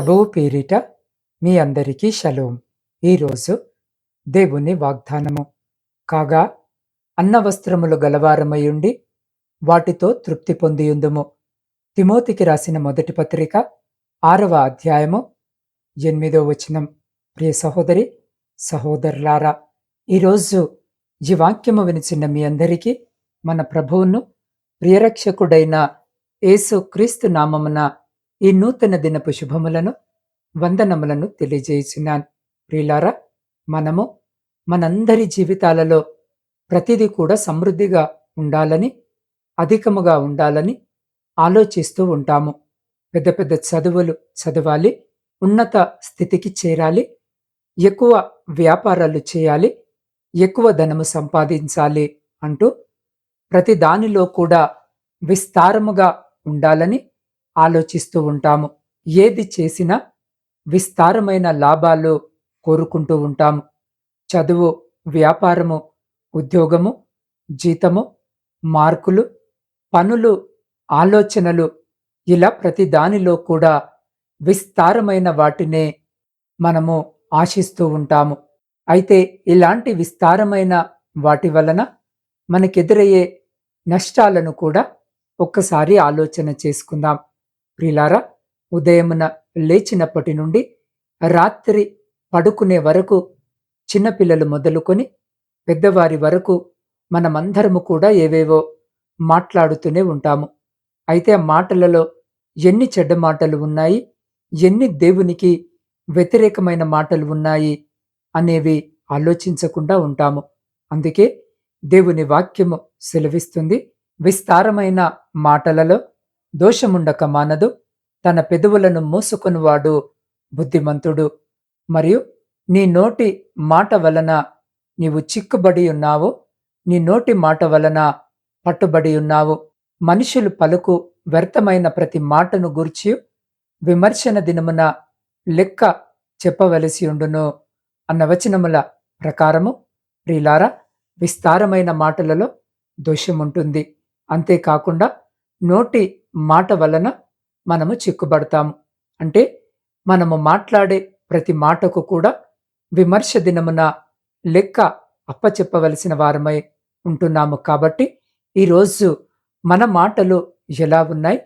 ప్రభువు పేరిట మీ అందరికీ షలోం. ఈరోజు దేవుని వాగ్దానము. కాగా అన్న వస్త్రములు గలవారమయుండి వాటితో తృప్తి పొందియుందుము. తిమోతికి రాసిన మొదటి పత్రిక ఆరవ అధ్యాయము ఎనిమిదో వచనం. ప్రియ సహోదరి సహోదరులారా ఈరోజు ఈ వాక్యము వినిచిన మీ అందరికీ మన ప్రభువును ప్రియరక్షకుడైన యేసు క్రీస్తు నామమున ఈ నూతన దినపు శుభములను వందనములను తెలియజేసినాను ప్రియులారా మనము మనందరి జీవితాలలో ప్రతిదీ కూడా సమృద్ధిగా ఉండాలని అధికముగా ఉండాలని ఆలోచిస్తూ ఉంటాము. పెద్ద పెద్ద చదువులు చదవాలి ఉన్నత స్థితికి చేరాలి ఎక్కువ వ్యాపారాలు చేయాలి ఎక్కువ ధనము సంపాదించాలి అంటూ ప్రతి దానిలో కూడా విస్తారముగా ఉండాలని ఆలోచిస్తూ ఉంటాము. ఏది చేసినా విస్తారమైన లాభాలు కోరుకుంటూ ఉంటాము. చదువు వ్యాపారము ఉద్యోగము జీతము మార్కులు పనులు ఆలోచనలు ఇలా ప్రతి దానిలో కూడా విస్తారమైన వాటినే మనము ఆశిస్తూ ఉంటాము. అయితే ఇలాంటి విస్తారమైన వాటి వలన మనకెదురయ్యే నష్టాలను కూడా ఒక్కసారి ఆలోచన చేసుకుందాం. ప్రిలారా ఉదయమున లేచినప్పటి నుండి రాత్రి పడుకునే వరకు చిన్నపిల్లలు మొదలుకొని పెద్దవారి వరకు మనమందరము కూడా ఏవేవో మాట్లాడుతూనే ఉంటాము. అయితే ఆ మాటలలో ఎన్ని చెడ్డ మాటలు ఉన్నాయి ఎన్ని దేవునికి వ్యతిరేకమైన మాటలు ఉన్నాయి అనేవి ఆలోచించకుండా ఉంటాము. అందుకే దేవుని వాక్యము సెలవిస్తుంది. విస్తారమైన మాటలలో దోషముండక మానదు. తన పెదవులను మూసుకునివాడు బుద్ధిమంతుడు. మరియు నీ నోటి మాట వలన నీవు చిక్కుబడి ఉన్నావు. నీ నోటి మాట వలన పట్టుబడి ఉన్నావు. మనుషులు పలుకు వ్యర్థమైన ప్రతి మాటను గూర్చి విమర్శన దినమున లెక్క చెప్పవలసి ఉండును అన్న వచనముల ప్రకారము ప్రిలారా విస్తారమైన మాటలలో దోషముంటుంది. అంతేకాకుండా నోటి మాట వలన మనము చిక్కుబడతాము. అంటే మనము మాట్లాడే ప్రతి మాటకు కూడా విమర్శ దినమున లెక్క అప్పచెప్పవలసిన వారమై ఉంటున్నాము కాబట్టి ఈరోజు మన మాటలు ఎలా ఉన్నాయి?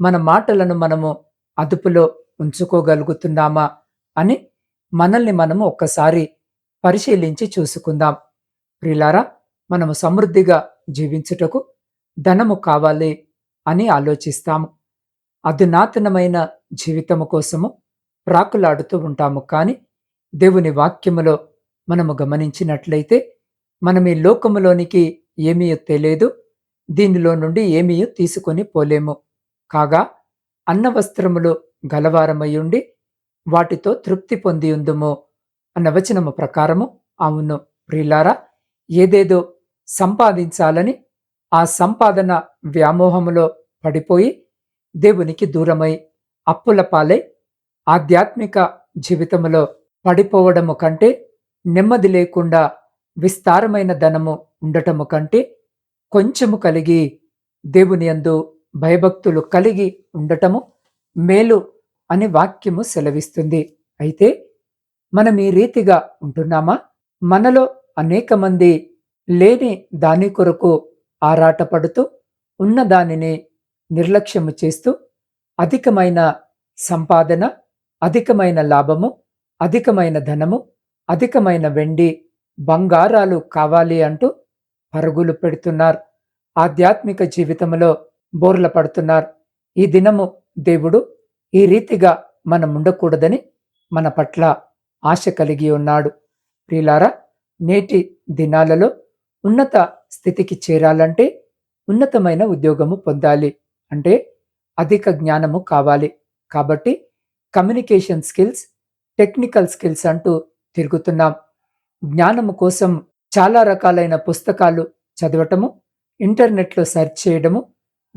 మన మాటలను మనము అదుపులో ఉంచుకోగలుగుతున్నామా అని మనల్ని మనము ఒక్కసారి పరిశీలించి చూసుకుందాం. ప్రిలారా మనము సమృద్ధిగా జీవించుటకు ధనము కావాలి. అని ఆలోచిస్తాము. అధునాతనమైన జీవితము కోసము ప్రాకులాడుతూ ఉంటాము. కానీ దేవుని వాక్యములో మనము గమనించినట్లయితే మనం ఈ లోకములోనికి ఏమీ తెలియదు దీనిలో నుండి ఏమీ తీసుకొని పోలేము. కాగా అన్న వస్త్రములు గలవారమయ్యుండి వాటితో తృప్తి పొంది ఉందుము అన్న వచనము ప్రకారము. అవును ప్రిలారా ఏదేదో సంపాదించాలని ఆ సంపాదన వ్యామోహములో పడిపోయి దేవునికి దూరమై అప్పుల పాలై ఆధ్యాత్మిక జీవితంలో పడిపోవడము కంటే నెమ్మది లేకుండా విస్తారమైన ధనము ఉండటము కంటే కొంచెము కలిగి దేవుని యందు భయభక్తులు కలిగి ఉండటము మేలు అని వాక్యము సెలవిస్తుంది. అయితే మనం ఈ రీతిగా ఉంటున్నామా? మనలో అనేక మంది లేని దాని కొరకు ఆరాటపడుతూ ఉన్నదానిని నిర్లక్ష్యము చేస్తూ అధికమైన సంపాదన అధికమైన లాభము అధికమైన ధనము అధికమైన వెండి బంగారాలు కావాలి అంటూ పరుగులు పెడుతున్నారు. ఆధ్యాత్మిక జీవితంలో బోర్ల పడుతున్నారు. ఈ దినము దేవుడు ఈ రీతిగా మనం ఉండకూడదని మన పట్ల ఆశ కలిగి ఉన్నాడు. ప్రిలారా నేటి దినాలలో ఉన్నత స్థితికి చేరాలంటే ఉన్నతమైన ఉద్యోగము పొందాలి. అంటే అధిక జ్ఞానము కావాలి. కాబట్టి కమ్యూనికేషన్ స్కిల్స్ టెక్నికల్ స్కిల్స్ అంటూ తిరుగుతున్నాం. జ్ఞానము కోసం చాలా రకాలైన పుస్తకాలు చదవటము ఇంటర్నెట్లో సెర్చ్ చేయడము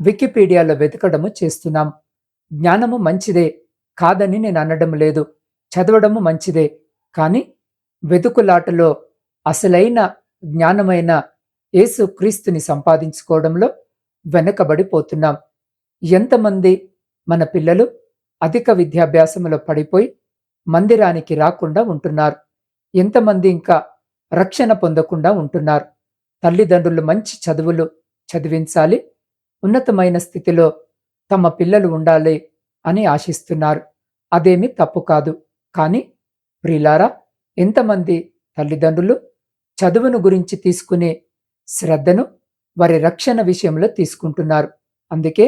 వికీపీడియాలో వెతకడము చేస్తున్నాం. జ్ఞానము మంచిదే కాదని నేను అనడం లేదు. చదవడము మంచిదే కానీ వెతుకులాటలో అసలైన జ్ఞానమైన యేసు క్రీస్తుని సంపాదించుకోవడంలో వెనకబడిపోతున్నాం. ఎంతమంది మన పిల్లలు అధిక విద్యాభ్యాసములో పడిపోయి మందిరానికి రాకుండా ఉంటున్నారు. ఎంతమంది ఇంకా రక్షణ పొందకుండా ఉంటున్నారు. తల్లిదండ్రులు మంచి చదువులు చదివించాలి. ఉన్నతమైన స్థితిలో తమ పిల్లలు ఉండాలి అని ఆశిస్తున్నారు. అదేమి తప్పు కాదు. కానీ ప్రిలారా ఎంతమంది తల్లిదండ్రులు చదువును గురించి తీసుకునే శ్రద్ధను వారి రక్షణ విషయంలో తీసుకుంటున్నారు. అందుకే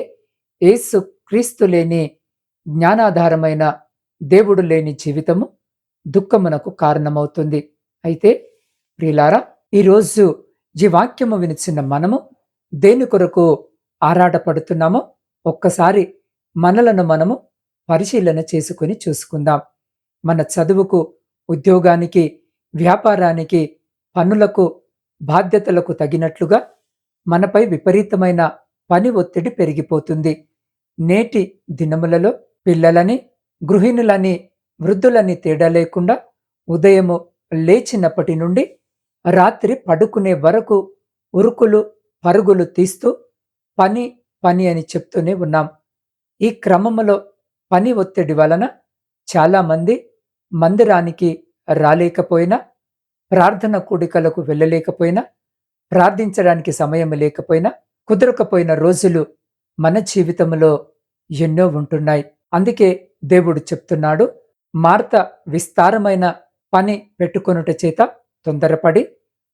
ఏసు క్రీస్తు లేని జ్ఞానాధారమైన దేవుడు లేని జీవితము దుఃఖమునకు కారణమవుతుంది. అయితే ప్రియులారా ఈరోజు ఈ వాక్యము వినిచిన మనము దేని కొరకు ఆరాటపడుతున్నామో ఒక్కసారి మనలను మనము పరిశీలన చేసుకుని చూసుకుందాం. మన చదువుకు ఉద్యోగానికి వ్యాపారానికి పనులకు బాధ్యతలకు తగినట్లుగా మనపై విపరీతమైన పని ఒత్తిడి పెరిగిపోతుంది. నేటి దినములలో పిల్లలని గృహిణులని వృద్ధులని తేడా లేకుండా ఉదయము లేచినప్పటి నుండి రాత్రి పడుకునే వరకు ఉరుకులు పరుగులు తీస్తూ పని పని అని చెప్తూనే ఉన్నాం. ఈ క్రమములో పని ఒత్తిడి వలన చాలామంది మందిరానికి రాలేకపోయినా ప్రార్థన కూడికలకు వెళ్ళలేకపోయినా ప్రార్థించడానికి సమయం లేకపోయినా కుదరకపోయిన రోజులు మన జీవితంలో ఎన్నో ఉంటున్నాయి. అందుకే దేవుడు చెప్తున్నాడు మార్త విస్తారమైన పని పెట్టుకొనుట చేత తొందరపడి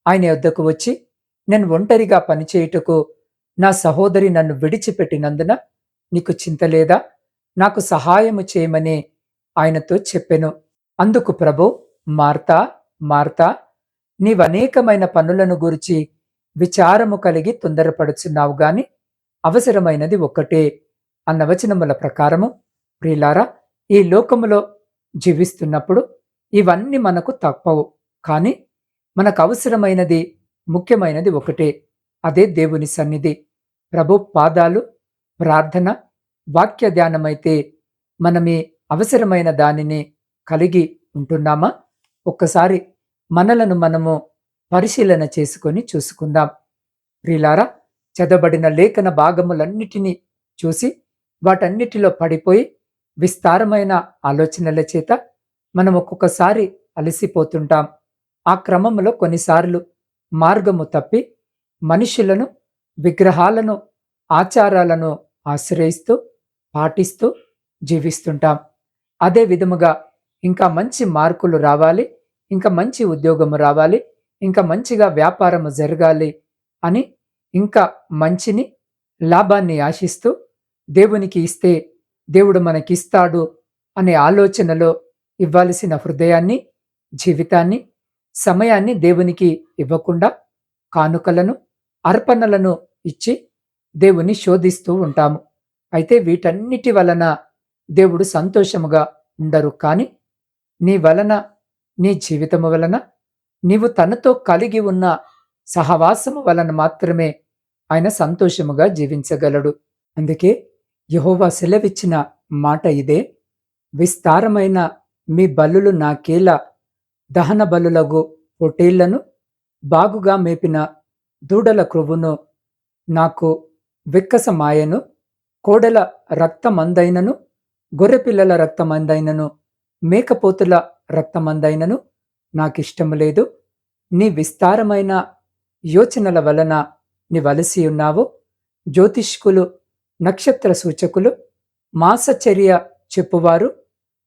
ఆయన వద్దకు వచ్చి నేను ఒంటరిగా పనిచేయుటకు నా సహోదరి నన్ను విడిచిపెట్టినందున నీకు చింత లేదా? నాకు సహాయము చేయమని ఆయనతో చెప్పెను. అందుకు ప్రభు మార్తా మార్తా నీవనేకమైన పనులను గురించి విచారము కలిగి తొందరపడుచున్నావు గాని అవసరమైనది ఒక్కటే అన్న వచనముల ప్రకారము. ప్రియులారా ఈ లోకములో జీవిస్తున్నప్పుడు ఇవన్నీ మనకు తప్పవు కానీ మనకు అవసరమైనది ముఖ్యమైనది ఒకటే అదే దేవుని సన్నిధి. ప్రభు పాదాలు ప్రార్థన వాక్య ధ్యానమైతే మనమే అవసరమైన దానిని కలిగి ఉంటున్నామా? ఒక్కసారి మనలను మనము పరిశీలన చేసుకొని చూసుకుందాం. ప్రిలారా చదవబడిన లేఖన భాగములన్నిటినీ చూసి వాటన్నిటిలో పడిపోయి విస్తారమైన ఆలోచనల చేత మనం ఒక్కొక్కసారి అలసిపోతుంటాం. ఆ క్రమంలో కొన్నిసార్లు మార్గము తప్పి మనుషులను విగ్రహాలను ఆచారాలను ఆశ్రయిస్తూ పాటిస్తూ జీవిస్తుంటాం. అదే విధముగా ఇంకా మంచి మార్కులు రావాలి. ఇంకా మంచి ఉద్యోగము రావాలి ఇంకా మంచిగా వ్యాపారము జరగాలి అని ఇంకా మంచిని లాభాన్ని ఆశిస్తూ దేవునికి ఇస్తే దేవుడు మనకిస్తాడు అనే ఆలోచనలో ఇవ్వాల్సిన హృదయాన్ని జీవితాన్ని సమయాన్ని దేవునికి ఇవ్వకుండా కానుకలను అర్పణలను ఇచ్చి దేవుని శోధిస్తూ ఉంటాము. అయితే వీటన్నిటి వలన దేవుడు సంతోషముగా ఉండరు కానీ నీ వలన నీ జీవితము వలన నీవు తనతో కలిగి ఉన్న సహవాసము వలన మాత్రమే ఆయన సంతోషముగా జీవించగలడు. అందుకే యహోవా సెలవిచ్చిన మాట ఇదే. విస్తారమైన మీ బలులు నాకేలా దహన బలులగు పొటేళ్ళను బాగుగా మేపిన దూడల క్రొవ్వును నాకు విక్కసమాయను కోడల రక్తమందైనను గొర్రెపిల్లల రక్తమందైనను మేకపోతుల రక్తమందైనను నాకిష్టము లేదు. నీ విస్తారమైన యోచనల వలన నీ వలసి ఉన్నావు. జ్యోతిష్కులు నక్షత్ర సూచకులు మాసచర్య చెప్పువారు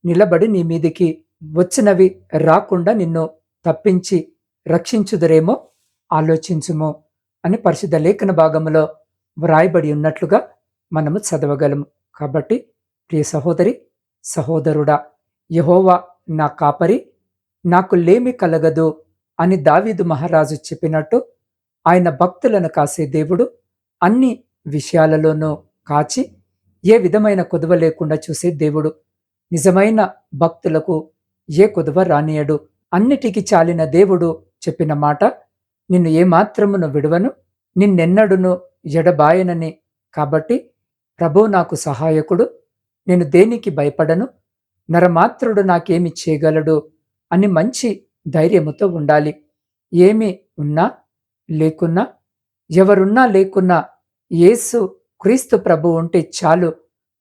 నిలబడి నీ మీదికి వచ్చినవి రాకుండా నిన్ను తప్పించి రక్షించుదురేమో ఆలోచించుము అని పరిశుద్ధ లేఖన భాగములో వ్రాయబడి ఉన్నట్లుగా మనము చదవగలము. కాబట్టి ప్రియ సహోదరి సహోదరుడా యహోవా నా కాపరి నాకు లేమి కలగదు అని దావీదు మహారాజు చెప్పినట్టు ఆయన భక్తులను కాసే దేవుడు అన్ని విషయాలలోనూ కాచి ఏ విధమైన కొదువ లేకుండా చూసే దేవుడు. నిజమైన భక్తులకు ఏ కొదువ రానియడు. అన్నిటికీ చాలిన దేవుడు చెప్పిన మాట నిన్ను ఏమాత్రమును విడువను నిన్నెన్నడును ఎడబాయనని. కాబట్టి ప్రభు నాకు సహాయకుడు నేను దేనికి భయపడను? నరమాత్రుడు నాకేమి చేయగలడు అని మంచి ధైర్యముతో ఉండాలి. ఏమి ఉన్నా లేకున్నా ఎవరున్నా లేకున్నా యేసు క్రీస్తు ప్రభు ఉంటే చాలు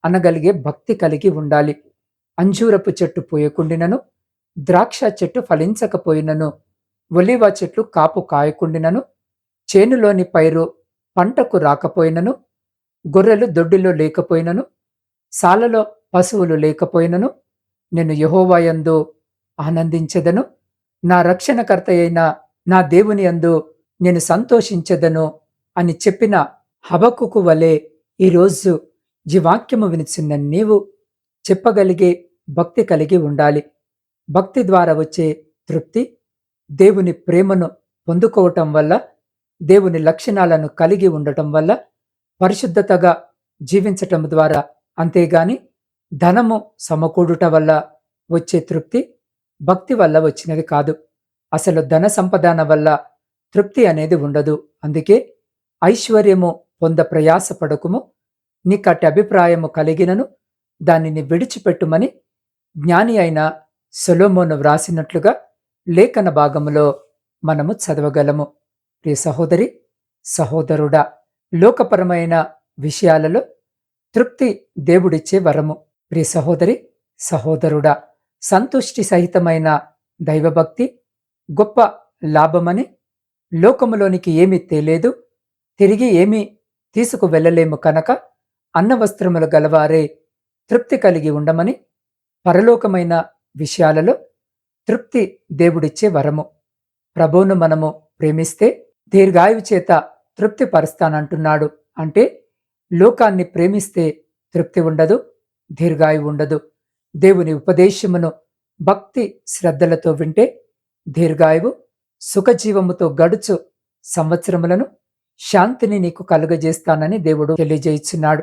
అనగలిగే భక్తి కలిగి ఉండాలి. అంజూరపు చెట్టు పోయకుండినను ద్రాక్ష చెట్టు ఫలించకపోయినను ఒలివ చెట్లు కాపు కాయకుండినను చేనులోని పైరు పంటకు రాకపోయినను గొర్రెలు దొడ్డిలో లేకపోయినను సాలలో పశువులు లేకపోయినను నేను యహోవాయందు ఆనందించెదను. నా రక్షణకర్త అయిన నా దేవుని అందు నేను సంతోషించెదను అని చెప్పిన హబకుకు వలె ఈరోజు జీవాక్యము వినిచిన్న నీవు చెప్పగలిగే భక్తి కలిగి ఉండాలి. భక్తి ద్వారా వచ్చే తృప్తి దేవుని ప్రేమను పొందుకోవటం వల్ల దేవుని లక్షణాలను కలిగి ఉండటం వల్ల పరిశుద్ధతగా జీవించటం ద్వారా అంతేగాని ధనము సమకూడుట వల్ల వచ్చే తృప్తి భక్తి వల్ల వచ్చినది కాదు. అసలు ధన సంపదాన వల్ల తృప్తి అనేది ఉండదు. అందుకే ఐశ్వర్యము పొంద ప్రయాసపడకుము నీకటి అభిప్రాయము కలిగినను దానిని విడిచిపెట్టుమని జ్ఞాని అయిన సొలోమోను వ్రాసినట్లుగా లేఖన భాగములో మనము చదవగలము. ప్రియ సహోదరి సహోదరుడా లోకపరమైన విషయాలలో తృప్తి దేవుడిచ్చే వరము. ప్రియ సహోదరి సహోదరుడా సంతుష్టి సహితమైన దైవభక్తి గొప్ప లాభమని లోకములోనికి ఏమీ తేలేదు తిరిగి ఏమీ తీసుకు వెళ్ళలేము కనుక అన్నవస్త్రములు గలవారే తృప్తి కలిగి ఉండమని పరలోకమైన విషయాలలో తృప్తి దేవుడిచ్చే వరము. ప్రభువును మనము ప్రేమిస్తే దీర్ఘాయువు చేత తృప్తి పరుస్తానంటున్నాడు అంటే లోకాన్ని ప్రేమిస్తే తృప్తి ఉండదు దీర్ఘాయువు ఉండదు. దేవుని ఉపదేశమును భక్తి శ్రద్ధలతో వింటే దీర్ఘాయువు సుఖజీవముతో గడుచు సంవత్సరములను శాంతిని నీకు కలుగజేస్తానని దేవుడు తెలియజేస్తున్నాడు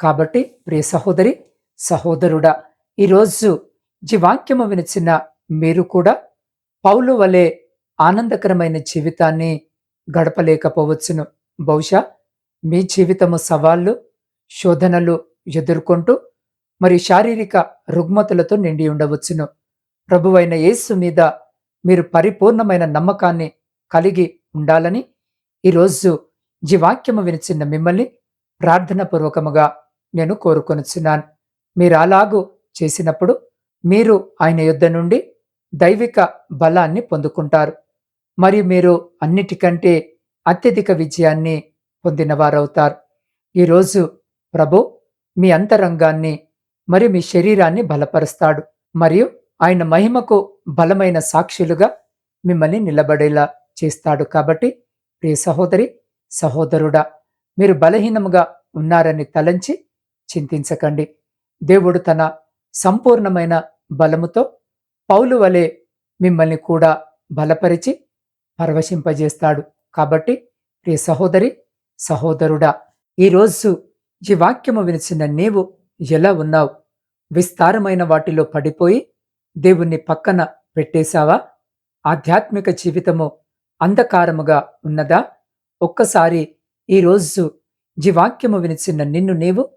కాబట్టి ప్రియ సహోదరి సహోదరుడా ఈరోజు జీవాక్యము వినిచిన మీరు కూడా పౌలు వలె ఆనందకరమైన జీవితాన్ని గడపలేకపోవచ్చును. బహుశా మీ జీవితము సవాళ్ళు శోధనలు ఎదుర్కొంటూ మరి శారీరక రుగ్మతలతో నిండి ఉండవచ్చును. ప్రభువైన యేసు మీద మీరు పరిపూర్ణమైన నమ్మకాన్ని కలిగి ఉండాలని ఈరోజు జీవాక్యము వినిచిన్న మిమ్మల్ని ప్రార్థనపూర్వకముగా నేను కోరుకొనుచున్నాను. మీరు అలాగూ చేసినప్పుడు మీరు ఆయన యుద్ధ నుండి దైవిక బలాన్ని పొందుకుంటారు. మరియు మీరు అన్నిటికంటే అత్యధిక విజయాన్ని పొందినవారవుతారు. ఈరోజు ప్రభు మీ అంతరంగాన్ని మరియు మీ శరీరాన్ని బలపరుస్తాడు. మరియు ఆయన మహిమకు బలమైన సాక్షులుగా మిమ్మల్ని నిలబడేలా చేస్తాడు. కాబట్టి ప్రియ సహోదరి సహోదరుడా మీరు బలహీనముగా ఉన్నారని తలంచి చింతించకండి. దేవుడు తన సంపూర్ణమైన బలముతో పౌలు వలె మిమ్మల్ని కూడా బలపరిచి పరవశింపజేస్తాడు. కాబట్టి ప్రియ సహోదరి సహోదరుడా ఈరోజు ఈ వాక్యము వినిచిన నీవు ఎలా ఉన్నావు? విస్తారమైన వాటిలో పడిపోయి దేవుణ్ణి పక్కన పెట్టేశావా? ఆధ్యాత్మిక జీవితము అంధకారముగా ఉన్నదా? ఒక్కసారి ఈరోజు జీవాక్యము వినిచిన నిన్ను నీవు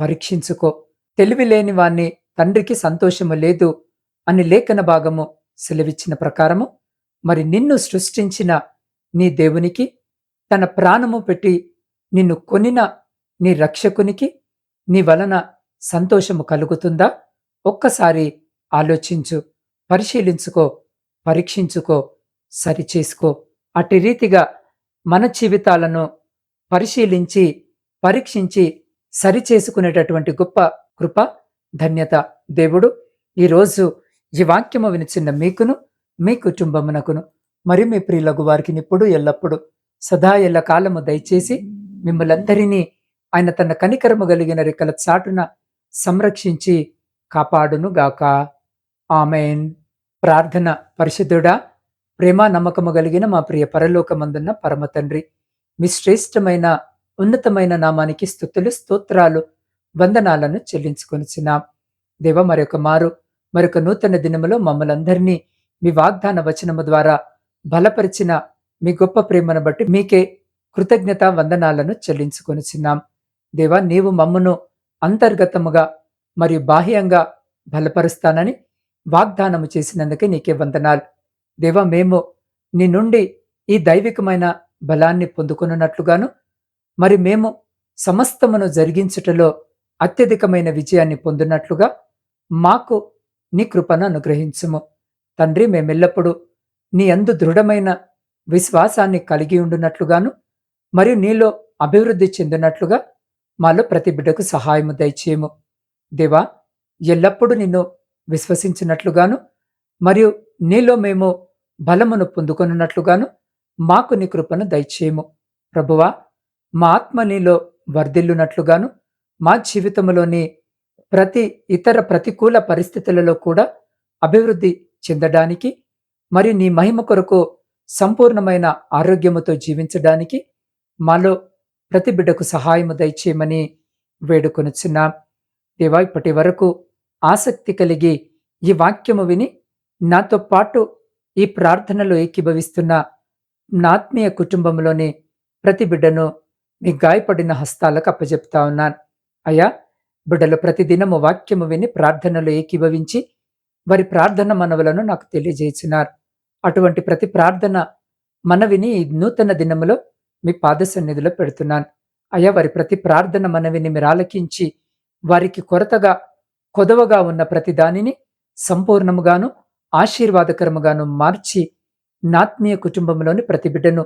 పరీక్షించుకో. తెలివి లేని వాణ్ణి తండ్రికి సంతోషము లేదు అని లేఖన భాగము సెలవిచ్చిన ప్రకారము మరి నిన్ను సృష్టించిన నీ దేవునికి తన ప్రాణము పెట్టి నిన్ను కొనిన నీ రక్షకునికి నీ వలన సంతోషము కలుగుతుందా? ఒక్కసారి ఆలోచించు పరిశీలించుకో పరీక్షించుకో సరిచేసుకో. అటు రీతిగా మన జీవితాలను పరిశీలించి పరీక్షించి సరిచేసుకునేటటువంటి గొప్ప కృప ధన్యత. దేవుడు ఈరోజు ఈ వాక్యము వినిచిన్న మీకును మీ కుటుంబమునకును మరి మీ ప్రియులకు వారికి ఇప్పుడు ఎల్లప్పుడు సదా ఎల్ల కాలము దయచేసి మిమ్మలందరినీ ఆయన తన కనికరము కలిగిన రెక్కల చాటున సంరక్షించి కాపాడును గాక ఆమెన్. ప్రార్థన పరిశుద్ధుడా ప్రేమ నమ్మకము కలిగిన మా ప్రియ పరలోకమందున్న పరమ తండ్రి మీ శ్రేష్టమైన ఉన్నతమైన నామానికి స్థుతులు స్తోత్రాలు వందనాలను చెల్లించుకొనిచున్నాం. దేవ మరొక మారు మరొక నూతన దినములో మమ్మలందరినీ మీ వాగ్దాన వచనము ద్వారా బలపరిచిన మీ గొప్ప ప్రేమను బట్టి మీకే కృతజ్ఞత వందనాలను చెల్లించుకొనిచున్నాం. దేవా నీవు మమ్మను అంతర్గతముగా మరియు బాహ్యంగా బలపరుస్తానని వాగ్దానము చేసినందుకే నీకే వందనాలు. దేవ మేము నీ నుండి ఈ దైవికమైన బలాన్ని పొందుకున్నట్లుగాను మరి మేము సమస్తమును జరిగించుటలో అత్యధికమైన విజయాన్ని పొందినట్లుగా మాకు నీ కృపను అనుగ్రహించుము. తండ్రి మేమెల్లప్పుడూ నీ అందు దృఢమైన విశ్వాసాన్ని కలిగి ఉండునట్లుగాను మరియు నీలో అభివృద్ధి చెందినట్లుగా మాలో ప్రతి బిడ్డకు సహాయము దయచేయము. దేవా ఎల్లప్పుడూ నిన్ను విశ్వసించినట్లుగాను మరియు నీలో మేము బలమును పొందుకొనున్నట్లుగాను మాకు నీ కృపను దయచేయము. ప్రభువా మా ఆత్మ నీలో వర్ధిల్లునట్లుగాను మా జీవితంలోని ప్రతి ఇతర ప్రతికూల పరిస్థితులలో కూడా అభివృద్ధి చెందడానికి మరియు నీ మహిమ కొరకు సంపూర్ణమైన ఆరోగ్యముతో జీవించడానికి మాలో ప్రతి బిడ్డకు సహాయము దయచేయమని వేడుకొనుచున్నాం. దేవా ఇప్పటి వరకు ఆసక్తి కలిగి ఈ వాక్యము విని నాతో పాటు ఈ ప్రార్థనలో ఏకీభవిస్తున్న నా ఆత్మీయ కుటుంబంలోని ప్రతి బిడ్డను మీ గాయపడిన హస్తాలకు అప్పజెప్తా ఉన్నాను. అయ్యా బిడ్డలు ప్రతిదినము వాక్యము విని ప్రార్థనలో ఏకీభవించి వారి ప్రార్థన మనవులను నాకు తెలియజేస్తున్నారు అటువంటి ప్రతి ప్రార్థన మనవిని ఈ నూతన దినములో మీ పాద సన్నిధిలో పెడుతున్నాను. అయ్యా వారి ప్రతి ప్రార్థన మనవిని మీరు ఆలకించి వారికి కొరతగా కొదవగా ఉన్న ప్రతి దానిని సంపూర్ణముగాను ఆశీర్వాదకరముగాను మార్చి నాత్మీయ కుటుంబంలోని ప్రతి బిడ్డను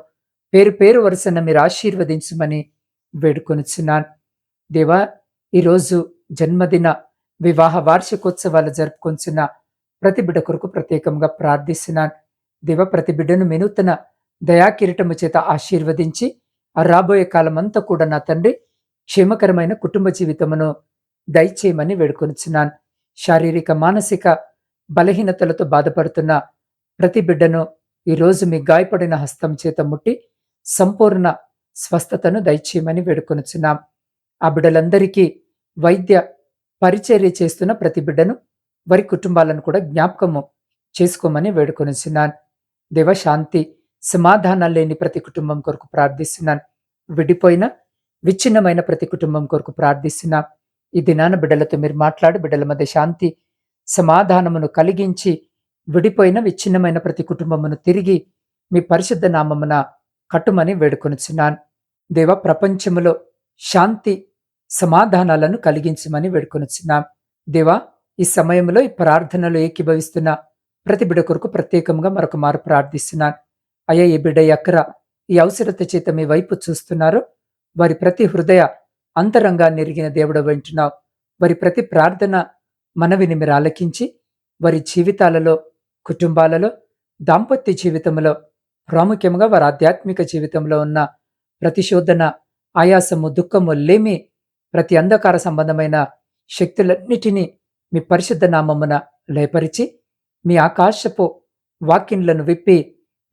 పేరు పేరు వరుసన మీరు ఆశీర్వదించమని వేడుకొనిచున్నాను. దేవా ఈరోజు జన్మదిన వివాహ వార్షికోత్సవాలు జరుపుకొంచున్న ప్రతి బిడ్డ కొరకు ప్రత్యేకంగా ప్రార్థిస్తున్నాను. దేవ ప్రతి బిడ్డను మెనూతన దయాకిరీటము చేత ఆశీర్వదించి ఆ రాబోయే కాలమంతా కూడా నా తండ్రి క్షేమకరమైన కుటుంబ జీవితమును దయచేయమని వేడుకొనిచున్నాను. శారీరక మానసిక బలహీనతలతో బాధపడుతున్న ప్రతి బిడ్డను ఈరోజు మీ గాయపడిన హస్తం చేత ముట్టి సంపూర్ణ స్వస్థతను దయచేయమని వేడుకొనుచున్నాం. ఆ బిడ్డలందరికీ వైద్య పరిచర్య చేస్తున్న ప్రతి బిడ్డను వారి కుటుంబాలను కూడా జ్ఞాపకము చేసుకోమని వేడుకొనిచున్నాను. దేవశాంతి శాంతి సమాధానాలు లేని ప్రతి కుటుంబం కొరకు ప్రార్థిస్తున్నాను విడిపోయిన విచ్ఛిన్నమైన ప్రతి కుటుంబం కొరకు ప్రార్థిస్తున్నా. ఈ దినాన బిడ్డలతో మీరు మాట్లాడి బిడ్డల మధ్య శాంతి సమాధానమును కలిగించి విడిపోయిన విచ్ఛిన్నమైన ప్రతి కుటుంబమును తిరిగి మీ పరిశుద్ధ నామమున కట్టుమని వేడుకొనుచున్నాను. దేవ ప్రపంచములో శాంతి సమాధానాలను కలిగించమని వేడుకొనుచున్నాం. దేవా ఈ సమయంలో ఈ ప్రార్థనలో ఏకీభవిస్తున్న ప్రతి బిడ కొరకు ప్రత్యేకంగా మరొక మారు ప్రార్థిస్తున్నాను. అయ్యా ఈ బిడ్డ ఎక్కర ఈ అవసరత చేత మీ వైపు చూస్తున్నారో. వారి ప్రతి హృదయ అంతరంగాన్ని ఎరిగిన దేవుడు వింటున్నావు వారి ప్రతి ప్రార్థన మనవిని మీరు ఆలకించి వారి జీవితాలలో కుటుంబాలలో దాంపత్య జీవితంలో ప్రాముఖ్యంగా వారి ఆధ్యాత్మిక జీవితంలో ఉన్న ప్రతిశోధన ఆయాసము దుఃఖము లేమి ప్రతి అంధకార సంబంధమైన శక్తులన్నిటినీ మీ పరిశుద్ధ నామమున లేపరిచి మీ ఆకాశపు వాక్యంలను విప్పి